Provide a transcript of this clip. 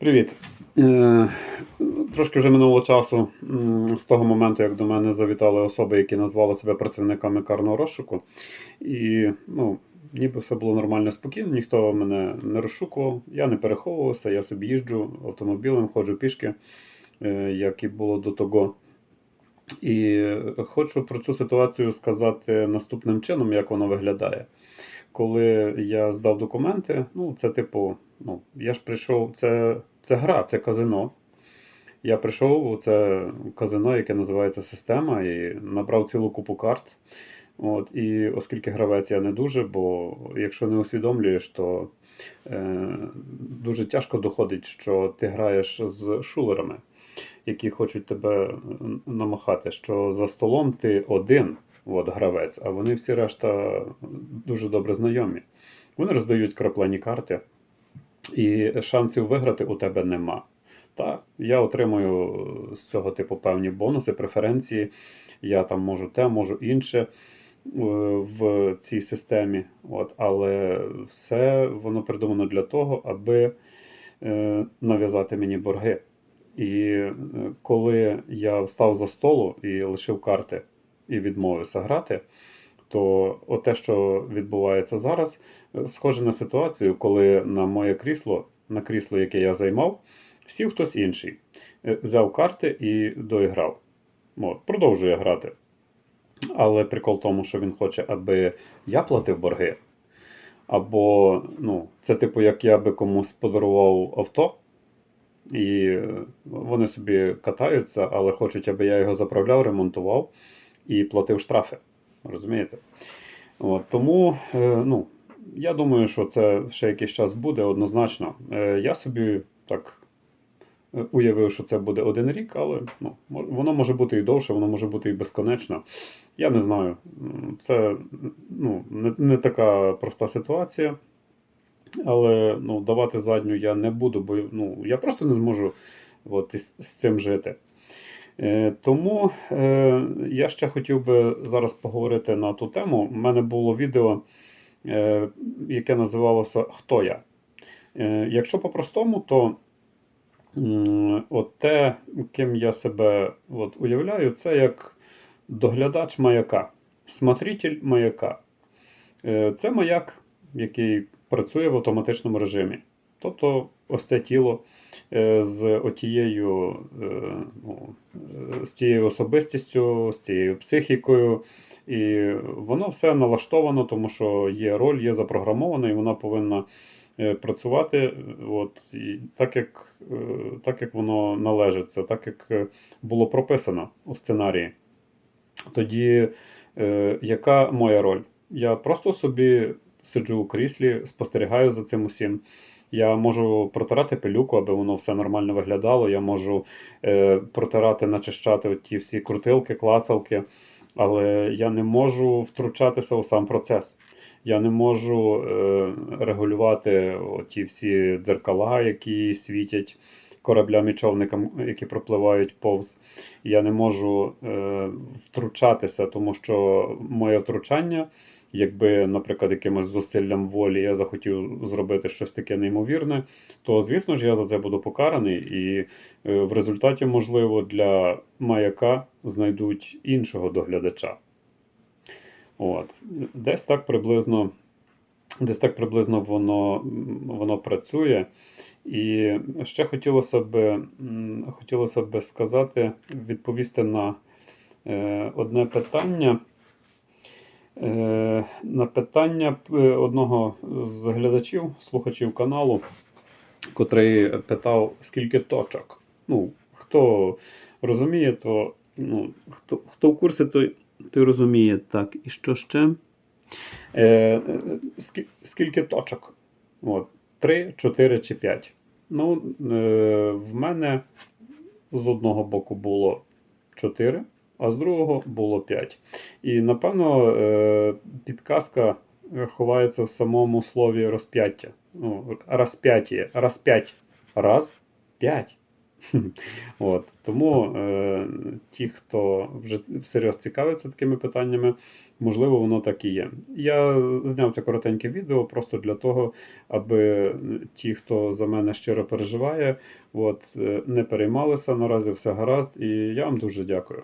Привіт. Е, Трошки вже минуло часу з того моменту, як до мене завітали особи, які назвали себе працівниками карного розшуку. І ну, ніби все було нормально спокійно, ніхто мене не розшукував, я не переховувався, я собі їжджу автомобілем, ходжу пішки, е, як і було до того. І хочу про цю ситуацію сказати наступним чином, як воно виглядає. Коли я здав документи, ну це типу, ну я ж прийшов, це, це гра, це казино. Я прийшов у це казино, яке називається Система, і набрав цілу купу карт. От, і оскільки гравець я не дуже, бо якщо не усвідомлюєш, то е, дуже тяжко доходить, що ти граєш з шулерами, які хочуть тебе намахати, що за столом ти один от, гравець, а вони всі решта дуже добре знайомі. Вони роздають краплені карти, і шансів виграти у тебе нема. Так, я отримую з цього типу певні бонуси, преференції. Я там можу те, можу інше е, в цій системі. От, але все воно придумано для того, аби е, нав'язати мені борги. І е, коли я встав за столу і лишив карти і відмовився грати, то те, що відбувається зараз, е, схоже на ситуацію, коли на моє крісло, на крісло, яке я займав, сів хтось інший, Е, взяв карти і доіграв. От, продовжує грати. Але прикол в тому, що він хоче, аби я платив борги. Або, ну, це типу, як я би комусь подарував авто, і е, вони собі катаються, але хочуть, аби я його заправляв, ремонтував і платив штрафи. Розумієте? От, тому, е, ну, я думаю, що це ще якийсь час буде однозначно. Е, я собі так е, уявив, що це буде один рік, але ну, воно може бути і довше, воно може бути і безконечно. Я не знаю. Це ну, не, не така проста ситуація. Але ну, давати задню я не буду, бо ну, я просто не зможу от, із, з цим жити. Е, тому е, я ще хотів би зараз поговорити на ту тему. У мене було відео, е, яке називалося Хто я? Якщо по-простому, то от те, ким я себе от, уявляю, це як доглядач маяка, смотритель маяка. Це маяк, який працює в автоматичному режимі. Тобто, ось це тіло е, з отією, е, ну, е, з тією особистістю, з цією психікою. І воно все налаштовано, тому що є роль, є запрограмована, і вона повинна працювати от, і так, як, так, як воно належить, це так, як було прописано у сценарії. Тоді, яка моя роль? Я просто собі сиджу у кріслі, спостерігаю за цим усім. Я можу протирати пилюку, аби воно все нормально виглядало. Я можу е, протирати, начищати ті всі крутилки, клацалки, але я не можу втручатися у сам процес. Я не можу е, регулювати ті всі дзеркала, які світять кораблям і човникам, які пропливають повз. Я не можу е, втручатися, тому що моє втручання, якби, наприклад, якимось зусиллям волі я захотів зробити щось таке неймовірне, то звісно ж я за це буду покараний, і е, в результаті, можливо, для маяка знайдуть іншого доглядача. От. Десь так приблизно, десь так приблизно воно, воно працює. І ще хотілося б, хотілося б сказати, відповісти на е, одне питання. Е, на питання е, одного з глядачів, слухачів каналу, котрий питав, скільки точок. Ну, хто розуміє, то ну, хто, хто в курсі, той, той розуміє. Так, і що ще? Е, е, скільки точок? От, 3, 4 чи 5. Ну, е, в мене з одного боку було 4, а з другого було 5. І напевно е, підказка е, ховається в самому слові розп'яття. Ну, розп'яття. Розп'ять. Раз, п'ять. От. Тому е, ті, хто вже всерйоз цікавиться такими питаннями, можливо, воно так і є. Я зняв це коротеньке відео просто для того, аби ті, хто за мене щиро переживає, от, не переймалися. Наразі все гаразд, і я вам дуже дякую.